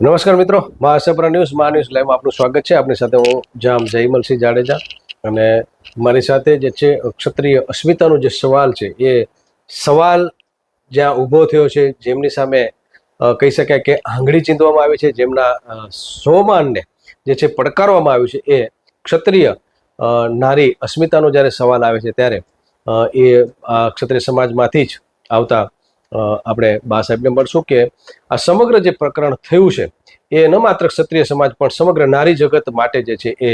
નમસ્કાર મિત્રો Maa Asapura news, Maa news live આપનું સ્વાગત છે. આપણી સાથે હું જામ જયમલસિંહ જાડેજા અને મારી સાથે જે છે ક્ષત્રિય અસ્મિતાનો જે સવાલ છે એ સવાલ જ્યાં ઊભો થયો છે, જેમની સામે કહી શકાય કે આંગળી ચીંધવામાં આવી છે, જેમના સોમાનને જે છે પડકારવામાં આવ્યું છે એ ક્ષત્રિય નારી અસ્મિતાનો જ્યારે સવાલ આવે છે ત્યારે એ ક્ષત્રિય સમાજમાંથી જ આવતા આપણે બા સાહેબને મળશું કે આ સમગ્ર જે પ્રકરણ થયું છે, એ ન માત્ર ક્ષત્રિય સમાજ, પણ સમગ્ર નારી જગત માટે જે છે એ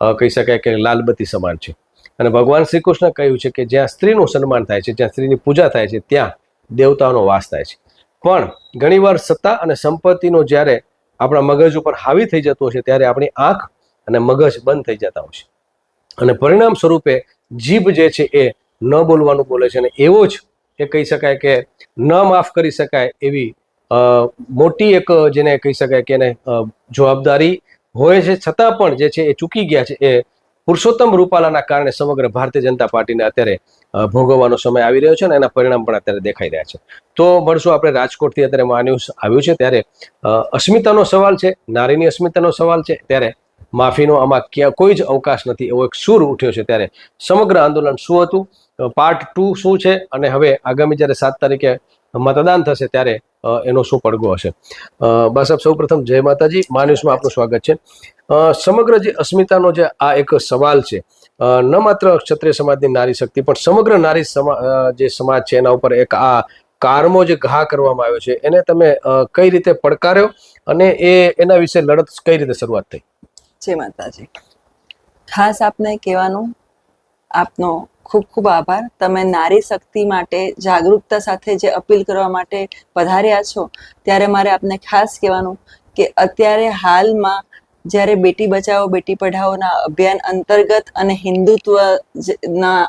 કહી શકાય કે લાલબત્તી સમાન છે. અને ભગવાન શ્રી કૃષ્ણ કહ્યું છે કે જ્યાં સ્ત્રીનું સન્માન થાય છે, જ્યાં સ્ત્રીની પૂજા થાય છે, ત્યાં દેવતાઓનો વાસ થાય છે. પણ ઘણીવાર સત્તા અને સંપત્તિનો જ્યારે આપણા મગજ ઉપર હાવી થઈ જતો છે, ત્યારે આપણી આંખ અને મગજ બંધ થઈ જતા હોય છે. અને પરિણામ સ્વરૂપે જીભ જે છે એ ન બોલવાનું બોલે છે અને એવો જ એ કહી શકાય કે ન માફ કરી શકાય એવી મોટી એક જેને કહી શકાય કે એને જવાબદારી હોય છે. છતાં પણ જે છે એ ચૂકી ગયા છે. એ પુરુષોત્તમ રૂપાલાના કારણે સમગ્ર ભારતીય જનતા પાર્ટીને અત્યારે ભોગવવાનો સમય આવી રહ્યો છે અને એના પરિણામ પણ અત્યારે દેખાઈ રહ્યા છે. તો મળશું આપણે રાજકોટથી અત્યારે મા ન્યૂઝ આવ્યું છે. ત્યારે અસ્મિતાનો સવાલ છે. નારીની અસ્મિતાનો સવાલ છે. ત્યારે માફીનો આમાં ક્યાં કોઈ જ અવકાશ નથી એવો એક સૂર ઉઠ્યો છે. ત્યારે સમગ્ર આંદોલન શું હતું? પાર્ટ ટુ શું છે અને હવે આગામી જ્યારે સાત તારીખે મતદાન થશે ત્યારે એનો શું પડઘો હશે? બસ આપ સૌ પ્રથમ જય માતાજી. માન્યુસમાં આપનું સ્વાગત છે. સમગ્ર જે અસ્મિતાનો જે આ એક સવાલ છે ન માત્ર ક્ષત્રિય સમાજની નારી શક્તિ, પણ સમગ્ર નારી જે સમાજ છે એના ઉપર એક આ કારમો જે ઘા કરવામાં આવ્યો છે, એને તમે કઈ રીતે પડકાર્યો અને એ, એના વિશે લડત કઈ રીતે શરૂઆત થઈ? જય માતાજી. ખાસ આપને કહેવાનું, આપનો ખૂબ ખૂબ આભાર. તમે નારી શક્તિ માટે, જાગૃતતા સાથે જે અપીલ કરવા માટે પધાર્યા છો, ત્યારે મારે આપને ખાસ કહેવાનું કે અત્યારે હાલમાં જ્યારે બેટી બચાવો, બેટી પઢાઓના અભિયાન અંતર્ગત અને હિન્દુત્વ જ-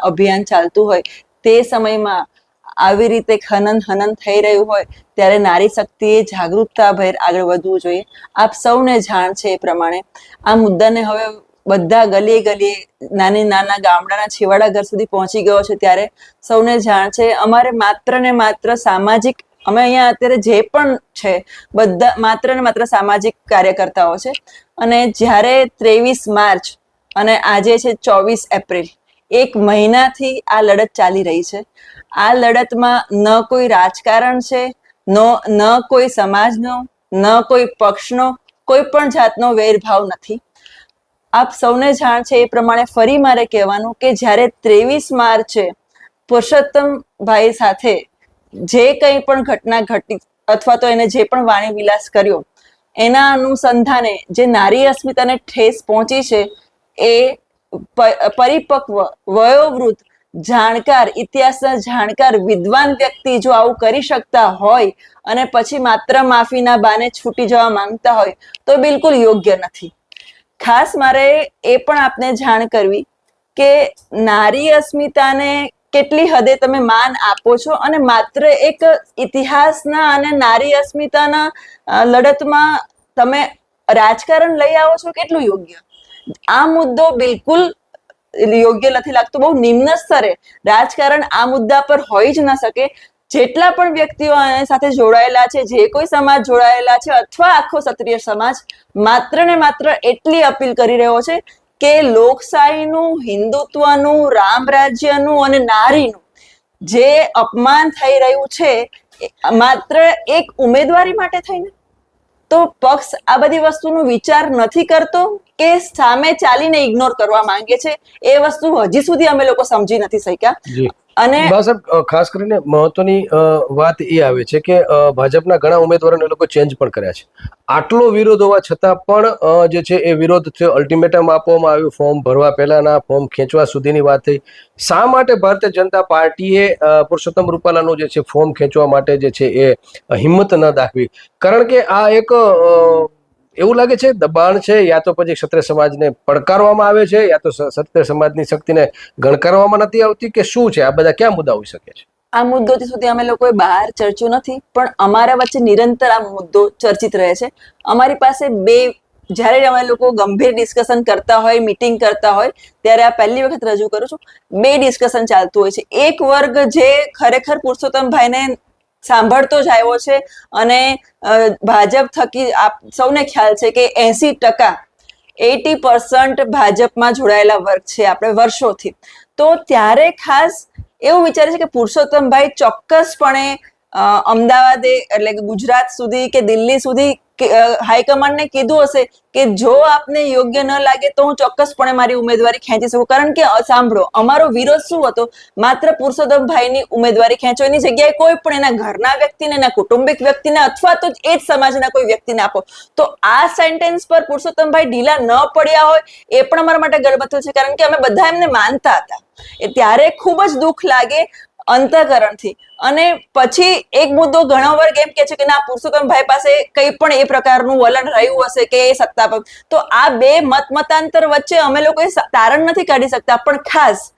અભિયાન ચાલતું હોય, તે સમયમાં આવી રીતે ખનન હનન થઈ રહ્યું હોય, ત્યારે નારી શક્તિએ જાગૃતતાભેર આગળ વધવું જોઈએ. આપ સૌને જાણ છે એ પ્રમાણે. આ મુદ્દાને હવે બધા ગલીએ ગલીએ નાની નાના ગામડાના છેવાડા ઘર સુધી પહોંચી ગયો છે ત્યારે સૌને જાણ છે. અમારે માત્ર ને માત્ર સામાજિક, અમે અહીંયા અત્યારે જે પણ છે, બધા માત્ર ને માત્ર સામાજિક કાર્યકર્તાઓ છે. અને જ્યારે ત્રેવીસ માર્ચ અને આજે છે ચોવીસ એપ્રિલ, એક મહિનાથી આ લડત ચાલી રહી છે. આ લડતમાં ન કોઈ રાજકારણ છે, નો, ન કોઈ સમાજનો, ન કોઈ પક્ષનો, કોઈ પણ જાતનો વેરભાવ નથી. આપ સૌને જાણ છે એ પ્રમાણે ફરી મારે કહેવાનું કે જ્યારે ત્રેવીસ માર્ચે પુરુષોત્તમ ભાઈ સાથે જે કંઈ પણ ઘટના ઘટી અથવા તો એને જે પણ વાણી વિલાસ કર્યો, એના અનુસંધાને જે નારી અસ્મિતાને ઠેસ પહોંચી છે, એ પરિપક્વ, વયોવૃદ્ધ, જાણકાર, ઇતિહાસના જાણકાર, વિદ્વાન વ્યક્તિ જો આવું કરી શકતા હોય અને પછી માત્ર માફીના બાને છૂટી જવા માંગતા હોય, તો બિલકુલ યોગ્ય નથી. ખાસ મારે એ પણ આપને જાણ કરવી કે નારી અસ્મિતાને કેટલી હદે તમે માન આપો છો અને માત્ર એક ઇતિહાસના અને નારી અસ્મિતાના લડતમાં તમે રાજકારણ લઈ આવો છો કેટલું યોગ્ય? આ મુદ્દો બિલકુલ યોગ્ય નથી લાગતો, બહુ નિમ્ન સ્તરે. રાજકારણ આ મુદ્દા પર હોઈ જ ન શકે. જેટલા પણ વ્યક્તિઓ સાથે જોડાયેલા છે, જે કોઈ સમાજ જોડાયેલા છે અથવા આખો ક્ષત્રિય સમાજ, માત્ર ને માત્ર એટલી અપીલ કરી રહ્યો છે કે લોકશાહીનું, હિન્દુત્વનું, રામ રાજ્યનું અને નારીનું જે અપમાન થઈ રહ્યું છે માત્ર એક ઉમેદવારી માટે થઈને. તો પક્ષ આ બધી વસ્તુનો વિચાર નથી કરતો કે સામે ચાલીને ઇગ્નોર કરવા માંગે છે. એ વસ્તુ હજી સુધી અમે લોકો સમજી નથી શક્યા. અને ખાસ કરીને મહત્વની વાત એ આવે છે કે ભાજપના ઘણા ઉમેદવારોને લોકો ચેન્જ પણ કર્યા છે. આટલો વિરોધ હોવા છતાં પણ જે છે એ વિરોધ થયો. અલ્ટિમેટમ આપવામાં આવ્યું ફોર્મ ભરવા પહેલાના ફોર્મ ખેંચવા સુધીની વાત થઈ. શા માટે ભારતીય જનતા પાર્ટીએ પુરુષોત્તમ રૂપાલાનું જે છે ફોર્મ ખેંચવા માટે જે છે એ હિંમત ન દાખવી? કારણ કે આ એક એવું લાગે છે? દબાણ છે યા તો પછી ક્ષત્રિય સમાજને પડકારવામાં આવે છે યા તો ક્ષત્રિય સમાજની શક્તિને ગણકારવામાં નથી આવતી કે શું છે? આ બધા ક્યાં મુદ્દા હોઈ શકે છે? આ મુદ્દો સુધી અમે લોકોએ બહાર ચર્ચ્યો નથી, પણ અમારા વચ્ચે નિરંતર આ મુદ્દો ચર્ચિત રહે છે. અમારી પાસે બે, જ્યારે અમે લોકો ગંભીર ડિસ્કશન કરતા હોય મીટિંગ કરતા હોય, ત્યારે આ પહેલી વખત રજૂ કરું છું. બે ડિસ્કશન ચાલતું હોય છે. એક વર્ગ જે ખરેખર પુરુષોત્તમભાઈને સાંભળતો જ આવ્યો છે અને ભાજપ થકી આપ સૌને ખ્યાલ છે કે એસી ટકા એટી પર્સન્ટ ભાજપમાં જોડાયેલા વર્ગ છે આપણે વર્ષોથી. તો ત્યારે ખાસ એવું વિચારે છે કે પુરુષોત્તમભાઈ ચોક્કસપણે અમદાવાદે એટલે ગુજરાત સુધી કે દિલ્હી સુધી હાઈકમાન્ડને કીધું હશે કે જો આપને યોગ્ય ન લાગે તો હું ચોક્કસપણે મારી ઉમેદવારી ખેંચી શકું. કારણ કે સાંભળો, અમારો વિરોધ શું હતો? માત્ર પુરુષોત્તમભાઈની ઉમેદવારી ખેંચો એની જગ્યાએ કોઈ પણ એના ઘરના વ્યક્તિને, એના કુટુંબિક વ્યક્તિને અથવા તો એ જ સમાજના કોઈ વ્યક્તિને આપો. તો આ સેન્ટેન્સ પર પુરુષોત્તમભાઈ ઢીલા ન પડ્યા હોય એ પણ અમારા માટે ગર્વતું છે. કારણ કે અમે બધા એમને માનતા હતા. ત્યારે ખૂબ જ દુઃખ લાગે અંતઃકરણથી. અને પછી એક મુદ્દો ઘણો વર્ગ એમ કે છે કે ના, પુરુષોત્તમભાઈ પાસે કંઈ પણ એ પ્રકારનું વલણ રહ્યું હશે કે એ સત્તા પર. તો આ બે મત મતાંતર વચ્ચે અમે લોકો તારણ નથી કાઢી શકતા, પણ ખાસ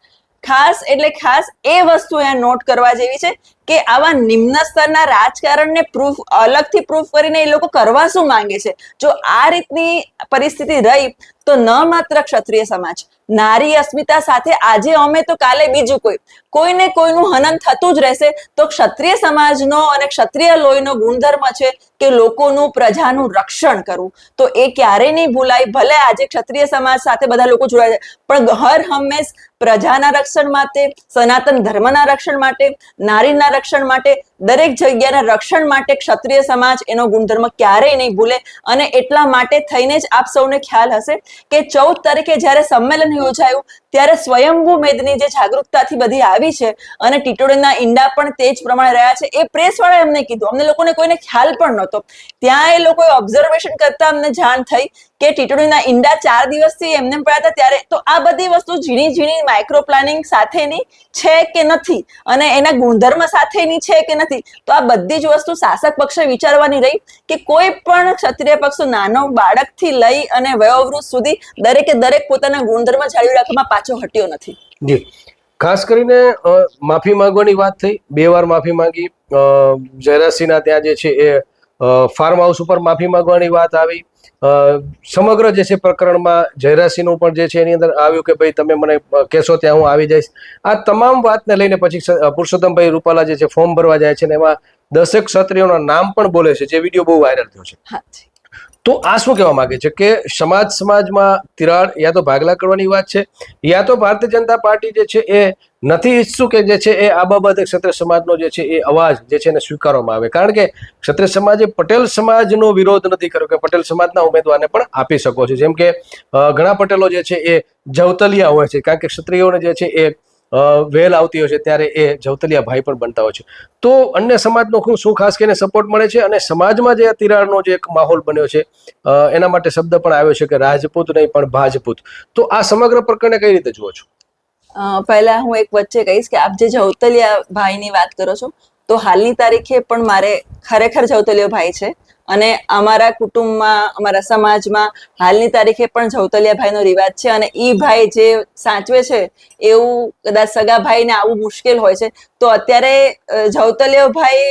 ખાસ એટલે ખાસ એ વસ્તુ અહીંયા નોટ કરવા જેવી છે કે આવા નિમ્ન સ્તરના રાજકારણને પ્રૂફ, અલગથી પ્રૂફ કરીને એ લોકો કરવા શું માંગે છે? જો આ રીતની પરિસ્થિતિ રહી તો ન માત્ર ક્ષત્રિય સમાજ, નારી અસ્મિતા સાથે આજે અમે તો કાલે બીજું કોઈ. કોઈને કોઈનું હનન થતું જ રહેશે તો ક્ષત્રિય સમાજનો અને ક્ષત્રિય લોહીનો ગુણધર્મ છે કે લોકોનું પ્રજાનું રક્ષણ કરવું. તો એ ક્યારેય નહીં ભૂલાય, ભલે આજે ક્ષત્રિય સમાજ સાથે બધા લોકો જોડાય પણ હર હંમેશ પ્રજાના રક્ષણ માટે, સનાતન ધર્મના રક્ષણ માટે, નારીના રક્ષણ માટે દરેક જગ્યાના રક્ષણ માટે ક્ષત્રિય સમાજ એનો ગુણધર્મ ક્યારેય નહીં ભૂલે અને એટલા માટે થઈને જ આપ સૌને ખ્યાલ હશે કે ચૌદ તારીખે જ્યારે સંમેલન યોજાયું ત્યારે સ્વયંભૂ મેદની જે જાગૃતતાથી બધી આવી છે અને ટીટોડીના ઈંડા પણ તે જ પ્રમાણે રહ્યા છે. એ પ્રેસ વાળા અમને કીધું. અમને લોકોને કોઈને ખ્યાલ પણ નહોતો. ત્યાં એ લોકોએ ઓબ્ઝર્વેશન કરતા અમને જાણ થઈ કે ટીટોડીના ઈંડા ચાર દિવસથી એમને પડ્યા હતા ત્યારે તો આ બધી વસ્તુ ઝીણી ઝીણી માઇક્રો પ્લાનિંગ સાથેની છે કે નથી? અને એના ગુણધર્મ સાથેની છે કે નથી? તો આ બધી જ વસ્તુ શાસક પક્ષે વિચારવાની રહી કે કોઈ પણ ક્ષત્રિય પક્ષ નાનો બાળકથી લઈ અને વયોવૃદ્ધ સુધી દરેકે દરેક પોતાના ગુણધર્મ જાળવી રાખવામાં પાછો હટ્યો નથી. જી. ખાસ કરીને માફી માંગવાની વાત થઈ. બે વાર માફી માંગી. જયરાજસિંહના ત્યાં જે છે એ ફાર્મ હાઉસ ઉપર માફી માંગવાની વાત આવી. સમગ્ર જે છે પ્રકરણમાં જયરાજસિંહનું પણ જે છે એની અંદર આવ્યું કે ભાઈ તમે મને કહેશો ત્યાં હું આવી જઈશ. આ તમામ વાતને લઈને પછી પુરુષોત્તમભાઈ રૂપાલા જે છે ફોર્મ ભરવા જાય છે ને એમાં દસેક ક્ષત્રિયોના નામ પણ બોલે છે જે વીડિયો બહુ વાયરલ થયો છે. તો આ શું કહેવા માંગે છે? કે સમાજ સમાજમાં તિરાડ યા તો ભાગલા કરવાની વાત છે, યા તો ભારતીય જનતા પાર્ટી જે છે એ નથી ઈચ્છતું કે જે છે એ આ બાબતે ક્ષત્રિય સમાજનો જે છે એ અવાજ જે છે એને સ્વીકારવામાં આવે. કારણ કે ક્ષત્રિય સમાજે પટેલ સમાજનો વિરોધ નથી કર્યો કે પટેલ સમાજના ઉમેદવારને પણ આપી શકો છો. જેમ કે ઘણા પટેલો જે છે એ જવતલિયા હોય છે. કારણ કે ક્ષત્રિયોને જે છે એ વેલ આવતી હોય છે ત્યારે એ જવતલિયા ભાઈ પણ બનતા હોય છે. તો અન્ય સમાજનો શું શું ખાસ કરીને સપોર્ટ મળે છે અને સમાજમાં જે તિરાડનો જે એક માહોલ બન્યો છે એના માટે શબ્દ પણ આવ્યો છે કે રાજપૂત નહીં પણ ભાજપૂત. તો આ સમગ્ર પ્રકરણને કઈ રીતે જુઓ છો? પહેલા હું એક વચ્ચે કહીશ કે આપ જે જવતલિયા ભાઈની વાત કરો છો, તો હાલની તારીખે પણ મારે ખરેખર જવતલિયો ભાઈ છે. અને અમારા કુટુંબમાં, અમારા સમાજમાં હાલની તારીખે પણ જવતલિયા ભાઈનો રિવાજ છે અને ઈ ભાઈ જે સાચવે છે એવું કદાચ સગા ભાઈને આવું મુશ્કેલ હોય છે, તો અત્યારે જવતલિયા ભાઈ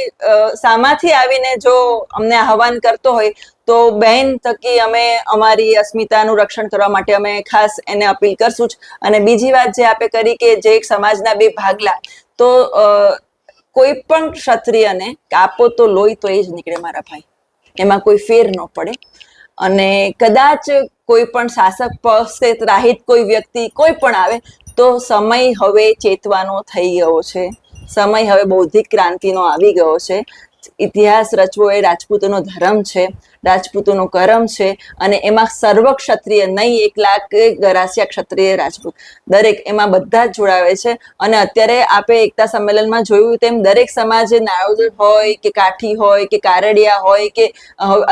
સામાથી આવીને જો અમને આહવાન કરતો હોય, તો બહેન થકી અમે અમારી અસ્મિતાનું રક્ષણ કરવા માટે અમે ખાસ એને અપીલ કરશું જ. અને બીજી વાત જે આપે કરી કે જે એક સમાજના બે ભાગલા, તો કોઈ પણ ક્ષત્રિયને કાપો તો લોહી તો એ જ નીકળે મારા ભાઈ. એમાં કોઈ ફેર ન પડે. અને કદાચ કોઈ પણ શાસક પક્ષે ત્રાહિત કોઈ વ્યક્તિ કોઈ પણ આવે, તો સમય હવે ચેતવાનો થઈ ગયો છે. સમય હવે બૌદ્ધિક ક્રાંતિનો આવી ગયો છે. ઇતિહાસ રચવો એ રાજપૂતોનો ધર્મ છે. રાજપૂતોનો કરમ છે અને એમાં સર્વ ક્ષત્રિય નહીં, એક લાખ ગરાસિયા ક્ષત્રિય રાજપૂત. દરેક એમાં બધા જ જોડાવે છે અને અત્યારે આપે એકતા સંમેલનમાં જોયું તેમ દરેક સમાજે નાયોદર હોય કે કાઠી હોય કે કારડિયા હોય કે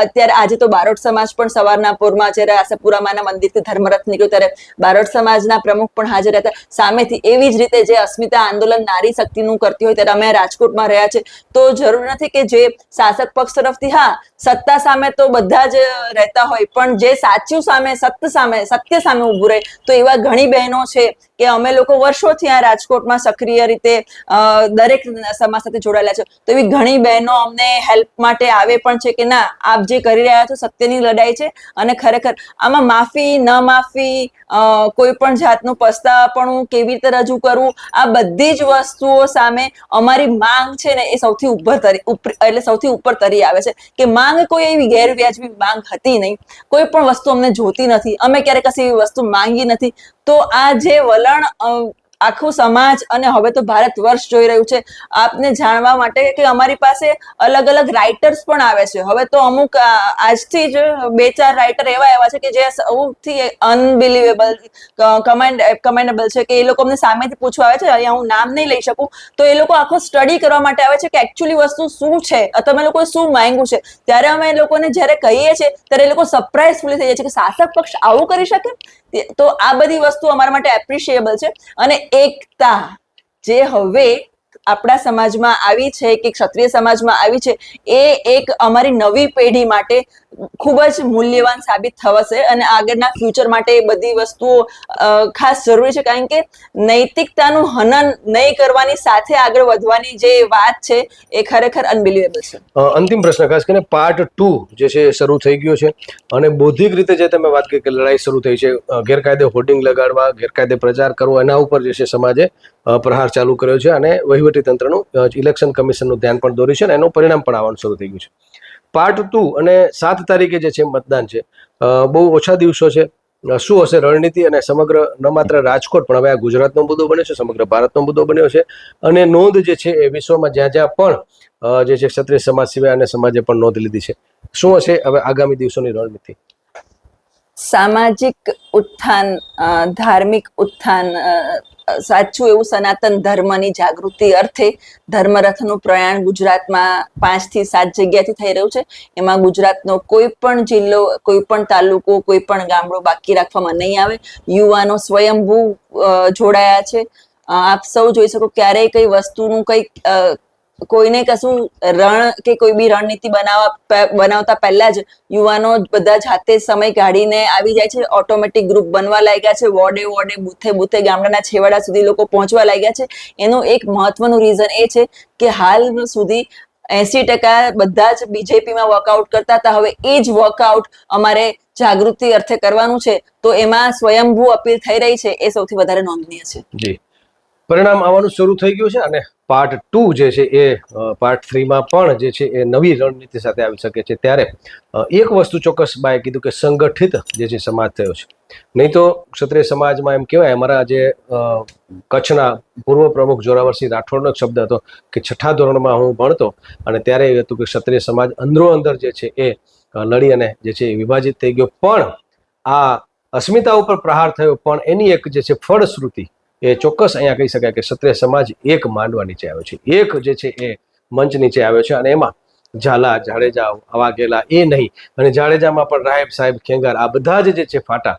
અત્યારે આજે તો બારોટ સમાજ પણ સવારના પૂરમાં જ્યારે આશાપુરામાના મંદિરથી ધર્મરથ નીકળ્યો ત્યારે બારોટ સમાજના પ્રમુખ પણ હાજર હતા. સામેથી એવી જ રીતે જે અસ્મિતા આંદોલન નારી શક્તિનું કરતી હોય ત્યારે અમે રાજકોટમાં રહ્યા છે. તો જરૂર નથી કે જે શાસક પક્ષ તરફથી, હા, સત્તા સામે તો બધા જ રહેતા હોય. પણ જે સાચું સામે, સત્ય સામે સત્ય સામે ઊભું રહે, તો એવા ઘણી બહેનો છે કે અમે લોકો વર્ષોથી આ રાજકોટમાં સક્રિય રીતે દરેક સમાજ સાથે જોડાયેલા છે. તો એવી ઘણી બહેનો અમને હેલ્પ માટે આવે પણ છે કે ના, આપ જે કરી રહ્યા છો સત્યની લડાઈ છે અને ખરેખર આમાં માફી, ન માફી કોઈ પણ જાતનું પસ્તાપણું કેવી રીતે રજૂ કરવું, આ બધી જ વસ્તુઓ સામે અમારી માંગ છે ને એ સૌથી ઉપર તરી એટલે સૌથી ઉપર તરી આવે છે. કે માંગ કોઈ એવી ગેરવ્યાજબી માંગ હતી નહીં. કોઈ પણ વસ્તુ અમને જોતી નથી. અમે ક્યારેક કશી એવી વસ્તુ માંગી નથી. તો આ જે વલણ આખું સમાજ અને હવે તો ભારત વર્ષ જોઈ રહ્યું છે. આપને જાણવા માટે કે અમારી પાસે અલગ અલગ રાઇટર્સ પણ આવે છે. હવે તો અમુક આજથી જ બે ચાર રાઇટર એવા એવા છે કે જે સૌથી અનબિલીવેબલ કમેન્ડ કમેન્ડેબલ છે કે એ લોકો અમને સામેથી પૂછવા આવે છે અહીંયા હું નામ નહીં લઈ શકું. તો એ લોકો આખો સ્ટડી કરવા માટે આવે છે કે એકચ્યુઅલી વસ્તુ શું છે? તમે લોકોએ શું માંગ્યું છે? ત્યારે અમે લોકોને જ્યારે કહીએ છીએ, ત્યારે એ લોકો સરપ્રાઇઝફુલી થઈ જાય છે કે શાસક પક્ષ આવું કરી શકે? તે- આ બધી વસ્તુ અમારા માટે એપ્રિશિએબલ છે. અને એકતા જે હવે આપણા સમાજમાં આવી છે કે ક્ષત્રિય સમાજમાં આવી છે, એ એક અમારી નવી પેઢી માટે ખૂબ જ મૂલ્યવાન સાબિત થવાશે અને આગળના ફ્યુચર માટે એ બધી વસ્તુઓ ખાસ જરૂરી છે. કારણ કે નૈતિકતાનું હનન નહીં કરવાની સાથે આગળ વધવાની જે વાત છે એ ખરેખર અનબિલિવેબલ છે. અંતિમ પ્રશ્ન, ખાસ કરીને પાર્ટ ટુ જે છે શરૂ થઈ ગયો છે અને બૌદ્ધિક રીતે જે તમે વાત કરી કે લડાઈ શરૂ થઈ છે ગેરકાયદે હોર્ડિંગ લગાડવા, ગેરકાયદે પ્રચાર કરવો, એના ઉપર જે છે સમાજે પ્રહાર ચાલુ કર્યો છે અને વહીવટી તંત્રનું ઇલેક્શન કમિશનનું ધ્યાન પણ દોર્યું છે અને એનું પરિણામ પણ આવવાનું શરૂ થઈ ગયું છે. પાર્ટ ટુ અને સાત તારીખે જે છે મતદાન છે. બહુ ઓછા દિવસો છે. શું હશે રણનીતિ અને સમગ્ર ન માત્ર રાજકોટ, પણ હવે આ ગુજરાતનો મુદ્દો બન્યો છે, સમગ્ર ભારતનો મુદ્દો બન્યો છે. અને નોંધ જે છે એ વિશ્વમાં જ્યાં જ્યાં પણ જે છે ક્ષત્રિય સમાજ સિવાય અને સમાજે પણ નોંધ લીધી છે. શું હશે હવે આગામી દિવસોની રણનીતિ? સામાજિક ઉત્થાન ધાર્મિક ઉત્થાન સાચું એવું સનાતન ધર્મની જાગૃતિ અર્થે ધર્મરથનું પ્રયાણ ગુજરાતમાં પાંચથી સાત જગ્યાથી થઈ રહ્યું છે. એમાં ગુજરાતનો કોઈ પણ જિલ્લો કોઈ પણ તાલુકો કોઈ પણ ગામડો બાકી રાખવામાં નહીં આવે. યુવાનો સ્વયંભૂ જોડાયા છે. આપ સૌ જોઈ શકો ક્યારેય કઈ વસ્તુનું કંઈક અ, કોઈને કશું રણ કે કોઈ બી રણનીતિ બનાવવા બનાવતા પહેલા જ યુવાનો બધા જાતે સમય કાઢીને આવી જાય છે. ઓટોમેટિક ગ્રુપ બનવા લાગ્યા છે. વોર્ડે વોર્ડે, બુથે બુથે, ગામડાના છેવાડા સુધી લોકો પહોંચવા લાગ્યા છે. એનું એક મહત્વનું રીઝન એ છે કે હાલ સુધી એસી ટકા બધા જ બીજેપીમાં વર્કઆઉટ કરતા હતા. હવે એ જ વર્કઆઉટ અમારે જાગૃતિ અર્થે કરવાનું છે. તો એમાં સ્વયંભૂ અપીલ થઈ રહી છે. એ સૌથી વધારે નોંધનીય છે. જી. પરિણામ આવવાનું શરૂ થઈ ગયું છે અને પાર્ટ ટુ જે છે એ પાર્ટ થ્રીમાં પણ જે છે એ નવી રણનીતિ સાથે આવી શકે છે ત્યારે એક વસ્તુ ચોક્કસ બાએ કીધું કે સંગઠિત જે છે સમાજ થયો છે. નહીં તો ક્ષત્રિય સમાજમાં એમ કહેવાય, અમારા જે કચ્છના પૂર્વ પ્રમુખ જોરાવરસિંહ રાઠોડનો શબ્દ હતો કે છઠ્ઠા ધોરણમાં હું ભણતો અને ત્યારે એ હતું કે ક્ષત્રિય સમાજ અંદરો અંદર જે છે એ લડી અને જે છે એ વિભાજિત થઈ ગયો. પણ આ અસ્મિતા ઉપર પ્રહાર થયો, પણ એની એક જે છે ફળશ્રુતિ એ ચોક્કસ અહીંયા કહી શકાય કે ક્ષત્રિય સમાજ એક માંડવા નીચે આવ્યો છે. એક જે છે એ મંચ નીચે આવ્યો છે અને એમાં ઝાલા, જાડેજા, આવા ગેલા એ નહીં. અને જાડેજામાં પણ રાહેબ સાહેબ, ખેંગાર આ બધા જ જે છે ફાટા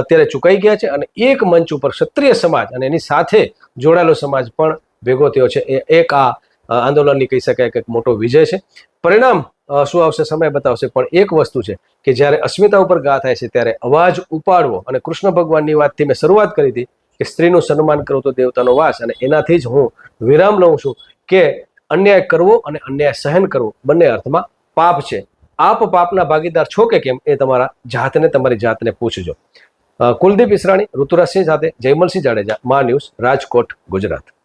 અત્યારે ચૂકાઈ ગયા છે અને એક મંચ ઉપર ક્ષત્રિય સમાજ અને એની સાથે જોડાયેલો સમાજ પણ ભેગો થયો છે. એ એક આ આંદોલનની કહી શકાય કે મોટો વિજય છે. પરિણામ શું આવશે સમય બતાવશે, પણ એક વસ્તુ છે કે જ્યારે અસ્મિતા ઉપર ગા થાય છે ત્યારે અવાજ ઉપાડવો અને કૃષ્ણ ભગવાનની વાતથી મેં શરૂઆત કરી હતી કે સ્ત્રીનું સન્માન કરવું તો દેવતાનો વાસ અને એનાથી જ હું વિરામ લઉં છું કે અન્યાય કરવો અને અન્યાય સહન કરવો. બંને અર્થમાં પાપ છે. આપ પાપના ભાગીદાર છો કે કેમ એ તમારા જાતને, તમારી જાતને પૂછજો. કુલદીપ ઈસરાણી, ઋતુરાજસિંહ સાથે જયમલસિંહ જાડેજા, મા ન્યૂઝ, રાજકોટ, ગુજરાત.